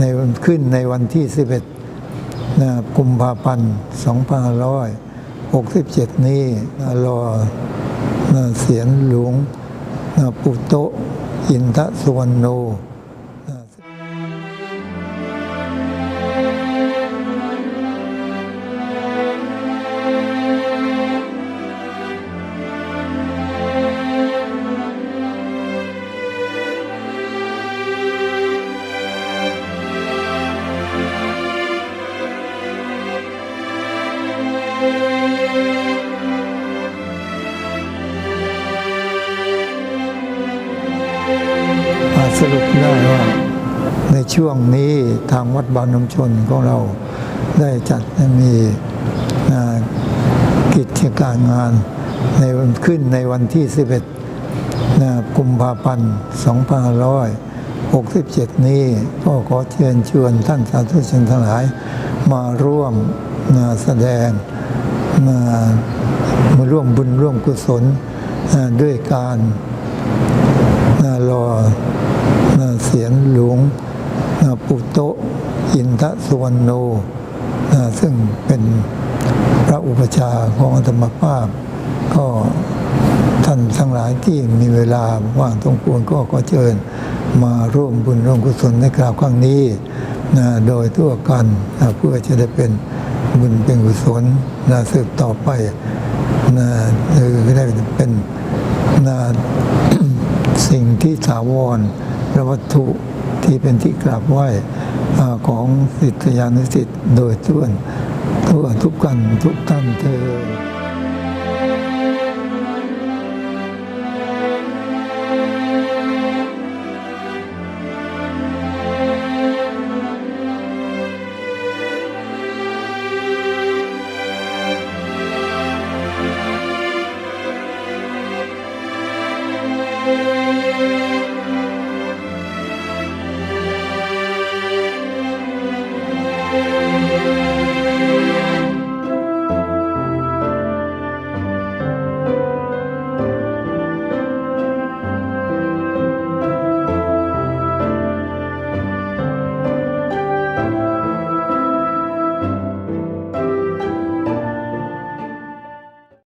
ในวันขึ้นในวันที่ 11นะกุมภาพันธ์2567 นี้นะรอนะเสียนหลวงนะปุโตอินทสุวรรณโน สรุปได้ว่าในช่วงนี้ทางวัดบางน้ำชนของเราได้จัดมีกิจการงานในวันขึ้นในวันที่ 11กุมภาพันธ์2 5 6 67 นี้ก็ขอเชิญชวนท่านสาธุชนทั้งหลาย มาร่วมนะแสดงนะมาร่วมบุญร่วมกุศลอ่าด้วยการนะรอนะเสียนหลวงนะปุโตอินทสุวรรณโนนะซึ่งเป็นพระอุปชาของธรรมภาพ ก็ท่านทั้งหลายที่มีเวลาว่างตรงควรก็ขอเชิญ มาร่วมบุญร่วมกุศลในคราวครั้งนี้นะโดยทั่วกันนะเพื่อจะได้เป็นบุญเป็นกุศลนะสืบต่อไปนะคือได้เป็นนะสิ่งที่ถาวรและวัตถุที่เป็นที่กราบไหว้ของศิษยานุศิษย์โดยทั่วทั่วทุกกันทุกท่านเธอ Música